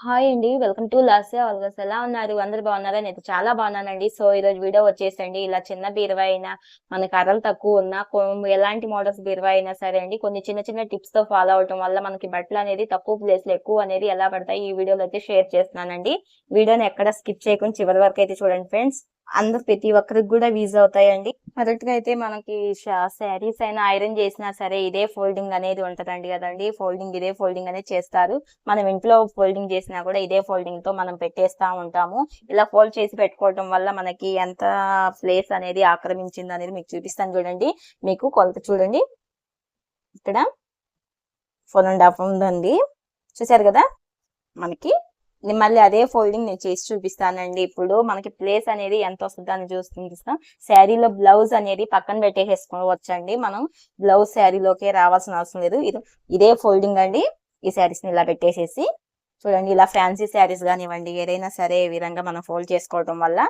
Hi అండి. Welcome to Lasya ఆల్గస్ ఎలా ఉన్నారు? అందరు బాగున్నారా? నేను చాలా బాగున్నానండి. సో ఈరోజు వీడియో వచ్చేసండి ఇలా చిన్న బీరువా అయినా మనకి అరలు తక్కువ ఉన్నా ఎలాంటి మోడల్స్ బీరువా అయినా సరే అండి కొన్ని చిన్న చిన్న టిప్స్తో ఫాలో అవటం వల్ల మనకి బట్టలు అనేది తక్కువ ప్లేస్లో ఎక్కువ అనేది ఎలా పడతాయి ఈ వీడియోలో అయితే షేర్ చేస్తున్నానండి. వీడియోని ఎక్కడ స్కిప్ చేయకుండా చివరి వరకు అయితే చూడండి ఫ్రెండ్స్ అందరు ప్రతి ఒక్కరికి కూడా వీజ్ అవుతాయండి. మొదటిగా అయితే మనకి శారీస్ అయినా ఐరన్ చేసినా సరే ఇదే ఫోల్డింగ్ అనేది ఉంటదండి కదండి. ఫోల్డింగ్ ఇదే ఫోల్డింగ్ అనేది చేస్తారు. మనం ఇంట్లో ఫోల్డింగ్ చేసినా కూడా ఇదే ఫోల్డింగ్తో మనం పెట్టేస్తా ఉంటాము. ఇలా ఫోల్డ్ చేసి పెట్టుకోవడం వల్ల మనకి ఎంత ప్లేస్ అనేది ఆక్రమించింది అనేది మీకు చూపిస్తాను చూడండి. మీకు కొలత చూడండి. ఇక్కడ ఫోర్ అండ్ హాఫ్ ఉందండి. చూసారు కదా? మనకి మళ్ళీ అదే ఫోల్డింగ్ నేను చేసి చూపిస్తానండి. ఇప్పుడు మనకి ప్లేస్ అనేది ఎంత వస్తుంది అని చూపిస్తాం శారీలో బ్లౌజ్ అనేది పక్కన పెట్టేసేసుకోవచ్చండి. మనం బ్లౌజ్ శారీలోకే రావాల్సిన అవసరం లేదు. ఇది ఇదే ఫోల్డింగ్ అండి. ఈ శారీస్ని ఇలా పెట్టేసేసి చూడండి ఇలా ఫ్యాన్సీ శారీస్ కానివ్వండి ఏదైనా సరే ఈ విధంగా మనం ఫోల్డ్ చేసుకోవడం వల్ల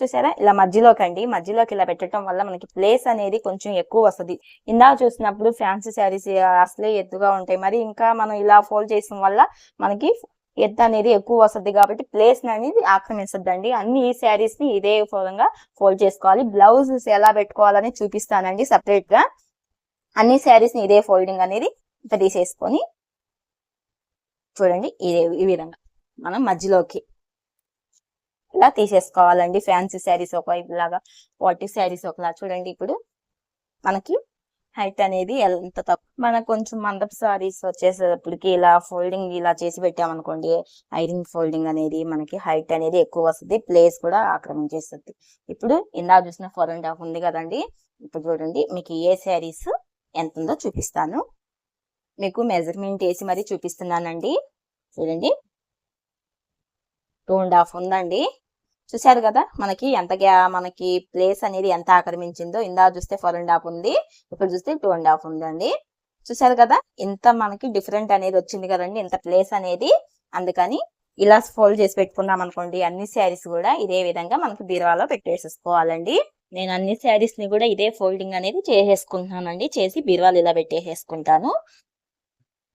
చూసారా? ఇలా మధ్యలోకి అండి. మధ్యలోకి ఇలా పెట్టడం వల్ల మనకి ప్లేస్ అనేది కొంచెం ఎక్కువ వస్తుంది. ఇందాక చూసినప్పుడు ఫ్యాన్సీ శారీస్ అసలే ఎత్తుగా ఉంటాయి. మరి ఇంకా మనం ఇలా ఫోల్డ్ చేసిన వల్ల మనకి ఎత్తు అనేది ఎక్కువ వస్తుంది కాబట్టి ప్లేస్ అనేది ఆక్రమిస్తుందండి అన్ని ఈ శారీస్ని ఇదే విధంగా ఫోల్డ్ చేసుకోవాలి. బ్లౌజెస్ ఎలా పెట్టుకోవాలని చూపిస్తానండి సపరేట్గా. అన్ని శారీస్ని ఇదే ఫోల్డింగ్ అనేది తీసేసుకొని చూడండి ఇదే ఈ విధంగా. మనం మధ్యలోకి ఇలా తీసేసుకోవాలండి. ఫ్యాన్సీ శారీస్ ఒక ఇలాగా వాటి శారీస్ ఒకలా? చూడండి ఇప్పుడు మనకి హైట్ అనేది ఎంత తక్కువ మనకు కొంచెం మందపు సారీస్ వచ్చేసేటప్పటికి ఇలా ఫోల్డింగ్ ఇలా చేసి పెట్టామనుకోండి ఐరింగ్ ఫోల్డింగ్ అనేది మనకి హైట్ అనేది ఎక్కువ వస్తుంది ప్లేస్ కూడా ఆక్రమించేస్తుంది. ఇప్పుడు ఇందాక చూసిన ఫోర్ అండ్ హాఫ్ ఉంది కదండి ఇప్పుడు చూడండి మీకు ఏ శారీస్ ఎంత ఉందో చూపిస్తాను. మీకు మెజర్మెంట్ వేసి మరీ చూపిస్తున్నానండి. చూడండి. టూ అండ్ హాఫ్ ఉందండి. చూసారు కదా మనకి ఎంత మనకి ప్లేస్ అనేది ఎంత ఆక్రమించిందో. ఇందా చూస్తే ఫోర్ అండ్ హాఫ్ ఉంది. ఇప్పుడు చూస్తే టూ అండ్ హాఫ్ ఉందండి. చూసారు కదా ఇంత మనకి డిఫరెంట్ అనేది వచ్చింది కదండి. ఇంత ప్లేస్ అనేది. అందుకని ఇలా ఫోల్డ్ చేసి పెట్టుకున్నాం అనుకోండి అన్ని శారీస్ కూడా ఇదే విధంగా మనకి బీరువాలో పెట్టేసేసుకోవాలండి. నేను అన్ని శారీస్ని కూడా ఇదే ఫోల్డింగ్ అనేది చేసేసుకుంటున్నానండి. చేసి బీరువాలు ఇలా పెట్టేసేసుకుంటాను.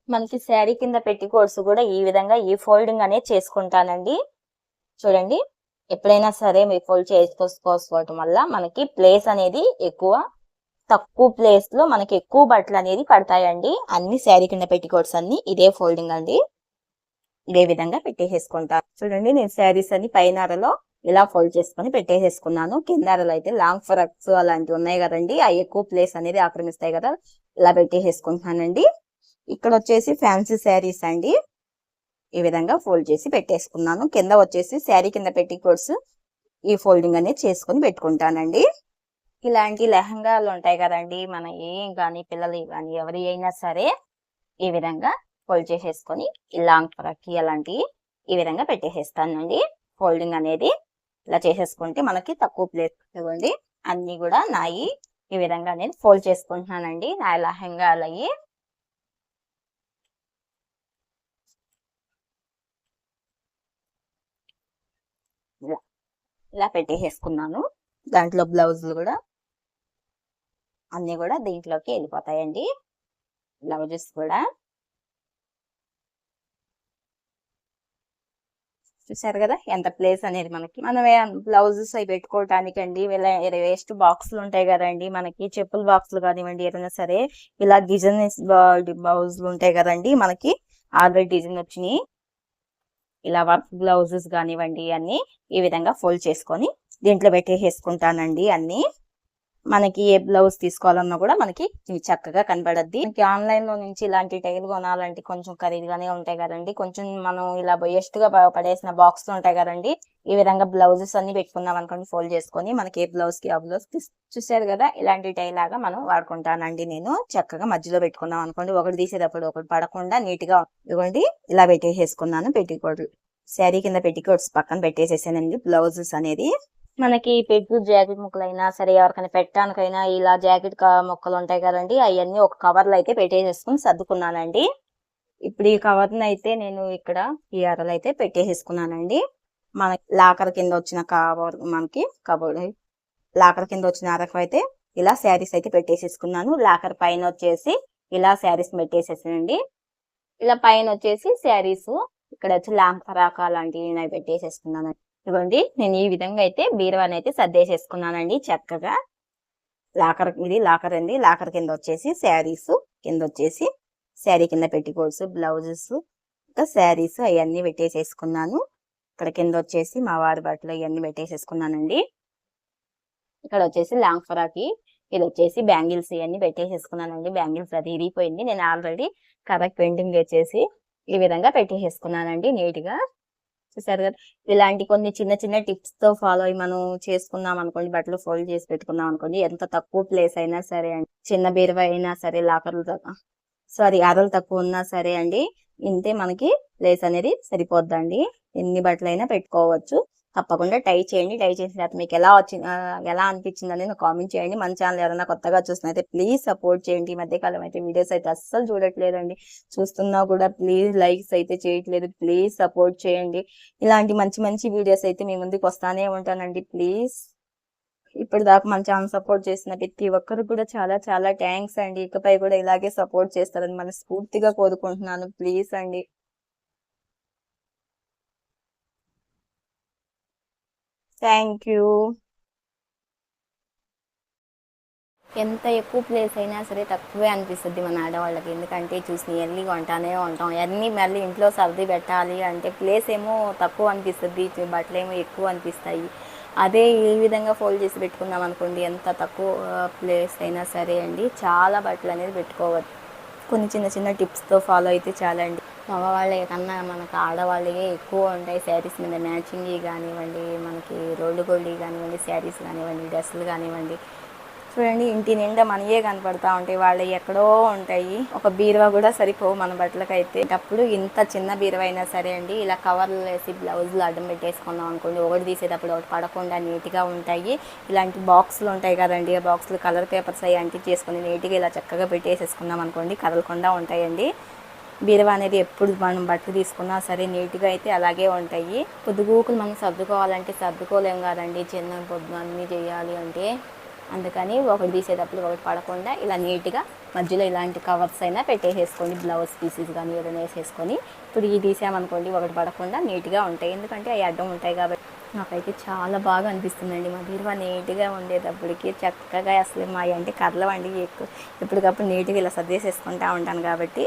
మనకి శారీ కింద పెట్టి కూడా ఈ విధంగా ఈ ఫోల్డింగ్ అనేది చేసుకుంటానండి. చూడండి. ఎప్పుడైనా సరే మీరు ఫోల్డ్ చేసుకోవడం వల్ల మనకి ప్లేస్ అనేది ఎక్కువ తక్కువ ప్లేస్లో మనకి ఎక్కువ బట్టలు అనేది పడతాయండి. అన్ని శారీ కింద పెట్టికోట్స్ అన్ని ఇదే ఫోల్డింగ్ అండి. ఇదే విధంగా పెట్టేసేసుకుంటారు చూడండి నేను శారీస్ అన్ని పైనారలో ఇలా ఫోల్డ్ చేసుకొని పెట్టేసేసుకున్నాను. కింద అయితే లాంగ్ ఫ్రాక్స్ అలాంటివి ఉన్నాయి కదండి. అవి ఎక్కువ ప్లేస్ అనేది ఆక్రమిస్తాయి కదా. ఇలా పెట్టేసేసుకుంటున్నానండి. ఇక్కడ వచ్చేసి ఫ్యాన్సీ శారీస్ అండి. ఈ విధంగా ఫోల్డ్ చేసి పెట్టేసుకున్నాను. కింద వచ్చేసి శారీ కింద పెట్టి కోర్స్ ఈ ఫోల్డింగ్ అనేది చేసుకొని పెట్టుకుంటానండి. ఇలాంటి లెహంగాలు ఉంటాయి కదండి. మన ఏం కానీ పిల్లలు కానీ ఎవరి అయినా సరే ఈ విధంగా ఫోల్డ్ చేసేసుకొని లాంగ్ ఫ్రాక్ అలాంటివి ఈ విధంగా పెట్టేసేస్తానండి. ఫోల్డింగ్ అనేది ఇలా చేసేసుకుంటే మనకి తక్కువ ప్లేస్ ఇవ్వండి అన్నీ కూడా నాయి ఈ విధంగా అనేది ఫోల్డ్ చేసుకుంటున్నానండి. నా లెహంగాలు అయ్యి ఇలా పెట్టేసేసుకున్నాను. దాంట్లో బ్లౌజులు కూడా అన్ని కూడా దీంట్లోకి వెళ్ళిపోతాయండి. బ్లౌజెస్ కూడా. చూసారు కదా? ఎంత ప్లేస్ అనేది మనకి. మనం బ్లౌజెస్ అవి పెట్టుకోవటానికి అండి వేస్ట్ బాక్సులు ఉంటాయి కదండి. మనకి చెప్పుల బాక్సులు కానివ్వండి ఏదైనా సరే ఇలా డిజైన్ బ్లౌజులు ఉంటాయి కదండి. మనకి ఆల్రెడీ డిజైన్ వచ్చినాయి. ఇలా వర్క్ బ్లౌజెస్ కానివ్వండి అన్ని ఈ విధంగా ఫోల్డ్ చేసుకొని దీంట్లో పెట్టేసేసుకుంటానండి అన్ని. మనకి ఏ బ్లౌజ్ తీసుకోవాలన్నా కూడా మనకి ఇవి చక్కగా కనబడద్ది. మనకి ఆన్లైన్లో నుంచి ఇలాంటి టైల్ కొనాలంటే కొంచెం ఖరీదుగానే ఉంటాయి కదండి. కొంచెం మనం ఇలా బెస్ట్గా పడేసిన బాక్స్ ఉంటాయి కదండి. ఈ విధంగా బ్లౌజెస్ అన్ని పెట్టుకున్నాం అనుకోండి ఫోల్డ్ చేసుకొని మనకి ఏ బ్లౌజ్కి ఆ బ్లౌజ్ చూసారు కదా ఇలాంటి టై లాగా మనం వాడుకుంటానండి నేను. చక్కగా మధ్యలో పెట్టుకున్నాం అనుకోండి. ఒకటి తీసేటప్పుడు ఒకటి పడకుండా నీట్గా ఇవ్వండి. ఇలా పెట్టేసేసుకున్నాను. పెట్టికోట్లు శారీ కింద పెట్టికోట్స్ పక్కన పెట్టేసేసానండి. బ్లౌజెస్ అనేది మనకి పెగ్గు జాకెట్ ముక్కలైనా సరే ఎవరికైనా పెట్టడానికైనా ఇలా జాకెట్ ముక్కలు ఉంటాయి కదండి అవన్నీ ఒక కవర్లో అయితే పెట్టేసేసుకుని సర్దుకున్నానండి. ఇప్పుడు ఈ కవర్ అయితే నేను ఇక్కడ ఈ అరలు అయితే పెట్టేసేసుకున్నానండి. మన లాకర్ కింద వచ్చిన కవర్ మనకి కబోర్డ్ లాకర్ కింద వచ్చిన అరకు అయితే ఇలా శారీస్ అయితే పెట్టేసేసుకున్నాను. లాకర్ పైన వచ్చేసి ఇలా శారీస్ పెట్టేసేసానండి. ఇలా పైన వచ్చేసి శారీస్ ఇక్కడ వచ్చి ల్యాంప్ పరాక లాంటివి నేను పెట్టేసేసుకున్నాను ఇదిగోండి నేను ఈ విధంగా అయితే బీరువాని అయితే సర్దేసేసుకున్నానండి చక్కగా. లాకర్ ఇది లాకర్ అండి. లాకర్ కింద వచ్చేసి శారీస్ కింద వచ్చేసి శారీ కింద పెట్టికోట్స్ బ్లౌజెస్ ఇంకా శారీస్ అవన్నీ పెట్టేసేసుకున్నాను. ఇక్కడ కింద వచ్చేసి మా వారి బట్టలు అవన్నీ పెట్టేసేసుకున్నానండి. ఇక్కడ వచ్చేసి లాంగ్ ఫ్రాకి ఇది వచ్చేసి బ్యాంగిల్స్ ఇవన్నీ పెట్టేసేసుకున్నానండి. బ్యాంగిల్స్ అది ఇరిగిపోయింది. నేను ఆల్రెడీ కరెక్ట్ పెయింటింగ్ వచ్చేసి ఈ విధంగా పెట్టేసేసుకున్నానండి నీట్గా. చూసారు కదా? ఇలాంటి కొన్ని చిన్న చిన్న టిప్స్తో ఫాలో అయ్యి మనం చేసుకున్నాం అనుకోండి బట్టలు ఫోల్డ్ చేసి పెట్టుకున్నాం అనుకోండి ఎంత తక్కువ ప్లేస్ అయినా సరే అండి చిన్న బీరువా అయినా సరే లాకర్లు సారీ అరలు తక్కువ ఉన్నా సరే అండి ఇంతే మనకి ప్లేస్ అనేది సరిపోద్దండి. ఎన్ని బట్టలైనా పెట్టుకోవచ్చు. తప్పకుండా ట్రై చేయండి ట్రై చేసిన తర్వాత మీకు ఎలా వచ్చింది ఎలా అనిపించింది అనేది కామెంట్ చేయండి. మన ఛానల్ ఎవరైనా కొత్తగా చూస్తున్నైతే ప్లీజ్ సపోర్ట్ చేయండి. ఈ మధ్యకాలం అయితే వీడియోస్ అయితే అస్సలు చూడట్లేదండి. చూస్తున్నా కూడా ప్లీజ్ లైక్స్ అయితే చేయట్లేదు. ప్లీజ్ సపోర్ట్ చేయండి. ఇలాంటి మంచి మంచి వీడియోస్ అయితే మీ ముందుకు వస్తానే ఉంటానండి. ప్లీజ్ ఇప్పటిదాకా మన ఛానల్ సపోర్ట్ చేసిన ప్రతి ఒక్కరు కూడా చాలా చాలా థ్యాంక్స్ అండి. ఇకపై కూడా ఇలాగే సపోర్ట్ చేస్తారని మనస్ఫూర్తిగా కోరుకుంటున్నాను. ప్లీజ్ అండి. థ్యాంక్ యూ ఎంత ఎక్కువ ప్లేస్ అయినా సరే తక్కువే అనిపిస్తుంది మన ఆడవాళ్ళకి. ఎందుకంటే చూసి ఎల్లి కొంటానే ఉంటాం. అన్నీ మళ్ళీ ఇంట్లో సర్ది పెట్టాలి అంటే ప్లేస్ ఏమో తక్కువ అనిపిస్తుంది బట్టలు ఏమో ఎక్కువ అనిపిస్తాయి. అదే ఈ విధంగా ఫోల్డ్ చేసి పెట్టుకున్నాం అనుకోండి ఎంత తక్కువ ప్లేస్ అయినా సరే అండి. చాలా బట్టలు అనేది పెట్టుకోవచ్చు కొన్ని చిన్న చిన్న టిప్స్తో ఫాలో అయితే చాలండి. మగవాళ్ళే కన్నా మనకు ఆడవాళ్ళే ఎక్కువ ఉంటాయి. శారీస్ మీద మ్యాచింగ్ కానివ్వండి మనకి రోడ్డు గోల్డ్ కానివ్వండి శారీస్ కానివ్వండి డ్రెస్సులు కానివ్వండి చూడండి ఇంటి నిండా మనయే కనపడతా ఉంటాయి. వాళ్ళు ఎక్కడో ఉంటాయి. ఒక బీరువా కూడా సరిపోవు మన బట్టలకైతే. అప్పుడు ఇంత చిన్న బీరువా అయినా సరే అండి ఇలా కవర్లు వేసి బ్లౌజులు అడ్డం పెట్టేసుకున్నాం అనుకోండి. ఒకటి తీసేటప్పుడు ఒకటి పడకుండా నీట్గా ఉంటాయి. ఇలాంటి బాక్సులు ఉంటాయి కదండి. ఆ బాక్సులు కలర్ పేపర్స్ అవి అంటించేసుకొని నీట్గా ఇలా చక్కగా పెట్టేసేసుకున్నాం అనుకోండి. కదలకుండా ఉంటాయండి. బీరువా అనేది ఎప్పుడు మనం బట్టలు తీసుకున్నా సరే నీట్గా అయితే అలాగే ఉంటాయి. పొద్దుగూకులు మనం సర్దుకోవాలంటే సర్దుకోలేం కదండి. చిన్న పొద్దు అన్నీ చేయాలి అంటే. అందుకని ఒకటి తీసేటప్పుడు ఒకటి పడకుండా ఇలా నీట్గా మధ్యలో ఇలాంటి కవర్స్ అయినా పెట్టేసేసుకోండి బ్లౌజ్ పీసెస్ కానీ ఏదైనా వేసేసుకొని. ఇప్పుడు ఈ తీసామనుకోండి ఒకటి పడకుండా నీట్గా ఉంటాయి. ఎందుకంటే అవి అడ్డం ఉంటాయి కాబట్టి. నాకైతే చాలా బాగా అనిపిస్తుందండి. మా బీరువా నీట్గా ఉండేటప్పటికి చక్కగా అసలు మా అంటే కర్రలు వండి ఎక్కువ ఎప్పటికప్పుడు నీట్గా ఇలా సర్దేసేసుకుంటా ఉంటాను కాబట్టి